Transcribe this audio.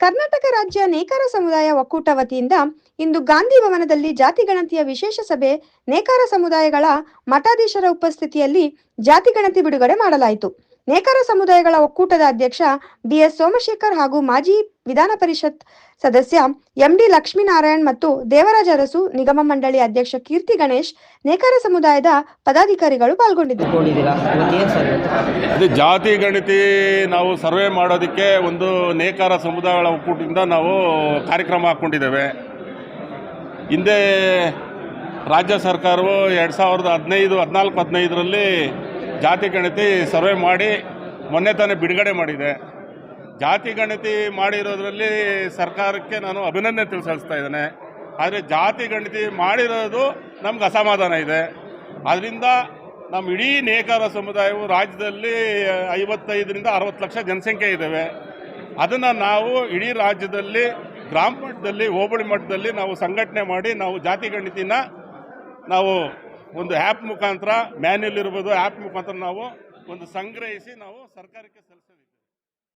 ಕರ್ನಾಟಕ ರಾಜ್ಯ ನೇಕಾರ ಸಮುದಾಯ ಒಕ್ಕೂಟ ವತಿಯಿಂದ ಇಂದು ಗಾಂಧಿ ಭವನದಲ್ಲಿ ಜಾತಿ ಗಣತಿಯ ವಿಶೇಷ ಸಭೆ ನೇಕಾರ ಸಮುದಾಯಗಳ ಮಠಾಧೀಶರ ಉಪಸ್ಥಿತಿಯಲ್ಲಿ ಜಾತಿ ಗಣತಿ ಬಿಡುಗಡೆ ಮಾಡಲಾಯಿತು. ನೇಕಾರ ಸಮುದಾಯಗಳ ಒಕ್ಕೂಟದ ಅಧ್ಯಕ್ಷ ಬಿಎಸ್ ಸೋಮಶೇಖರ್ ಹಾಗೂ ಮಾಜಿ ವಿಧಾನ ಪರಿಷತ್ ಸದಸ್ಯ ಎಂಡಿ ಲಕ್ಷ್ಮೀನಾರಾಯಣ್ ಮತ್ತು ದೇವರಾಜ ಅರಸು ನಿಗಮ ಮಂಡಳಿ ಅಧ್ಯಕ್ಷ ಕೀರ್ತಿ ಗಣೇಶ್ ನೇಕಾರ ಸಮುದಾಯದ ಪದಾಧಿಕಾರಿಗಳು ಪಾಲ್ಗೊಂಡಿದ್ದರು. ಜಾತಿ ಗಣತಿ ನಾವು ಸರ್ವೆ ಮಾಡೋದಕ್ಕೆ ಒಂದು ನೇಕಾರ ಸಮುದಾಯಗಳ ಒಕ್ಕೂಟದಿಂದ ನಾವು ಕಾರ್ಯಕ್ರಮ ಹಾಕೊಂಡಿದ್ದೇವೆ ಹಿಂದೆ ರಾಜ್ಯ ಸರ್ಕಾರವು ಎರಡು ಸಾವಿರದ ಹದಿನೈದು, ಹದಿನಾಲ್ಕು, ಹದಿನೈದರಲ್ಲಿ ಜಾತಿ ಗಣತಿ ಸರ್ವೆ ಮಾಡಿ ಮೊನ್ನೆ ತಾನೇ ಬಿಡುಗಡೆ ಮಾಡಿದೆ. ಜಾತಿ ಗಣತಿ ಮಾಡಿರೋದ್ರಲ್ಲಿ ಸರ್ಕಾರಕ್ಕೆ ನಾನು ಅಭಿನಂದನೆ ತಿಳಿಸಲ್ಸ್ತಾ ಇದ್ದೇನೆ. ಆದರೆ ಜಾತಿ ಗಣತಿ ಮಾಡಿರೋದು ನಮ್ಗೆ ಅಸಮಾಧಾನ ಇದೆ. ಅದರಿಂದ ನಮ್ಮ ಇಡೀ ನೇಕಾರ ಸಮುದಾಯವು ರಾಜ್ಯದಲ್ಲಿ ಐವತ್ತೈದರಿಂದ ಅರವತ್ತು ಲಕ್ಷ ಜನಸಂಖ್ಯೆ ಇದ್ದೇವೆ ಅದನ್ನು ನಾವು ಇಡೀ ರಾಜ್ಯದಲ್ಲಿ, ಗ್ರಾಮ ಮಟ್ಟದಲ್ಲಿ, ಹೋಬಳಿ ಮಟ್ಟದಲ್ಲಿ ನಾವು ಸಂಘಟನೆ ಮಾಡಿ ನಾವು ಜಾತಿ ಗಣತಿನ ನಾವು ಒಂದು ಆ್ಯಪ್ ಮುಖಾಂತರ ಮ್ಯಾನ್ಯಲ್ ಇರ್ಬೋದು ಆ್ಯಪ್ ಮುಖಾಂತರ ನಾವು ಒಂದು ಸಂಗ್ರಹಿಸಿ ನಾವು ಸರ್ಕಾರಕ್ಕೆ ಸಲ್ಲಿಸ್ತೇವೆ